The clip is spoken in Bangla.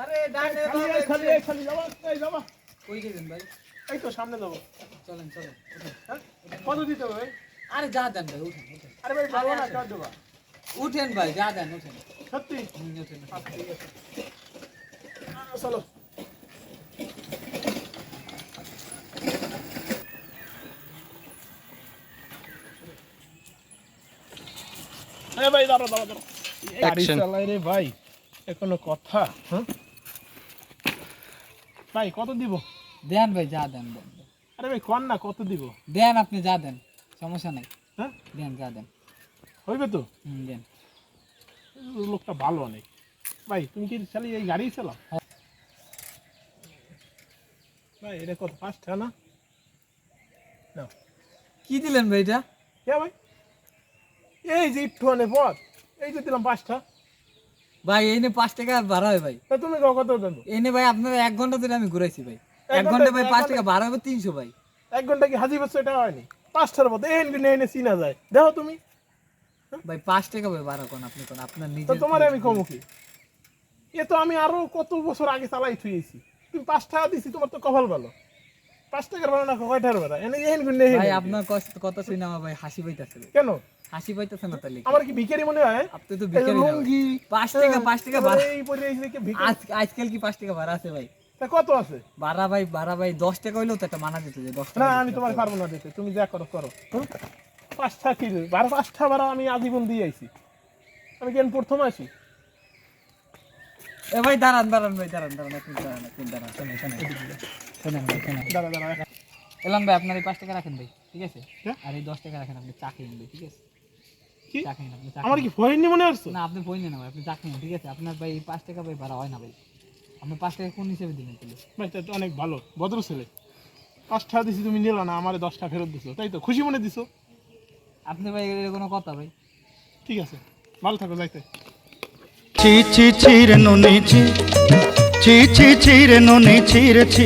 আরে ডানে খালি খালি খালি। যাবা এই যাবা। কই গেছেন ভাই? এই তো সামনে যাব। চলেন চলেন উঠেন। হ্যাঁ? কত দিতে হবে ভাই? আরে যা দেন ভাই উঠেন উঠেন। আরে ভাই যাব না আসেন। দেবা। উঠেন ভাই যা দেন উঠেন। সত্যি? উঠেন আচ্ছা, চলো। এ ভাই দাঁড়া দাঁড়া দাঁড়া গাড়ি চালাই রে ভাই এ কোনো কথা? হ্যাঁ? ভাই কত দিব? দেন ভাই যা দেন। আরে ভাই কন না কত দিব? দেন আপনি যা দেন সমস্যা নাই। হ্যাঁ? দেন যা দেন। হইবে তো? হুম দেন। লোকটা ভালো অনেক। ভাই তুমি কি চালি এই গাড়ি চালাও? হ্যাঁ। ভাই এটা কত পাঁচটা না? নাও। কি দিলেন ভাই এটা? কে ভাই এই যে একটু অনেক পথ এই যে দিলাম পাঁচটা ভাই পাঁচ টাকা ভাড়া হয় ভাই। তুমি কত দেবো ভাই আপনার এক ঘণ্টা ধরে আমি ঘুরাইছি ভাই। এক ঘণ্টা ভাই পাঁচ টাকা ভাড়া হবে তিনশো ভাই। এক ঘণ্টা কি হাজি বছর এটা হয়নি? পাঁচটার এই এনে এনে চিনা যায়। দেখো তুমি। ভাই পাঁচ টাকা ভাই ভাড়া কোন আপনি কোন আপনার তো নিজের তোমার আমি কমু কি? এ তো আমি আরও কত বছর আগে চালাই থুয়েছি তুমি পাঁচ টাকা দিছি তোমার তো কপাল ভালো। পাঁচ টাকার ভাড়া না কয়টার ভাড়া? এনে এহেন নেই ভাই আপনার কত শুনে আমার ভাই হাসি পাইতেছে। কেন? হাসি পাইতেছে না তাহলে আমার কি ভিখারি মনে হয়? আপনি তো ভাই। লুঙ্গি পাঁচ টাকা পাঁচ টাকা ভাড়া। এই পরে যে কি ভিখারি আজকাল কি পাঁচ টাকা ভাড়া আছে ভাই? তা কত আছে? ভাড়া ভাই ভাড়া ভাই দশ টাকা হইলেও তো একটা মানা দিতে যে দশ না আমি তোমার পারব না দিতে তুমি যা করো করো। পাঁচটা কি বারো পাঁচটা বারো আমি আজীবন দিয়ে আইছি। আমি কেন প্রথম আসি এ ভাই দাঁড়ান দাঁড়ান ভাই দাঁড়ান দাঁড়ান দাঁড়ান দাঁড়ান। শোনেন শোনেন। শোনেন দাঁড়া দাঁড়া এলাম ভাই আপনার এই পাঁচ টাকা রাখেন ভাই ঠিক আছে? হ্যাঁ? আর এই দশ টাকা রাখেন আপনি চা খেয়ে ঠিক আছে? কি? চা খেয়ে আপনি চা আমার কি ফরিনি মনে আসছো না আপনি বই নেন ভাই আপনি চা ঠিক আছে? আপনার ভাই এই পাঁচ টাকা ভাই ভাড়া হয় না ভাই। আপনি পাঁচ টাকা কোন হিসেবে দিলেন তাহলে? ভাই তা তো অনেক ভালো ভদ্র ছেলে। পাঁচটা দিছি তুমি নিলো না আমার দশটা ফেরত দিছো। তাই তো খুশি মনে দিছো? আপনি ভাই এর কোনো কথা ভাই। ঠিক আছে ভালো থাকো যাইতে। ছি ছি রে নুনি ছি। ছি ছি ছি রে নুনি ছি রে ছি।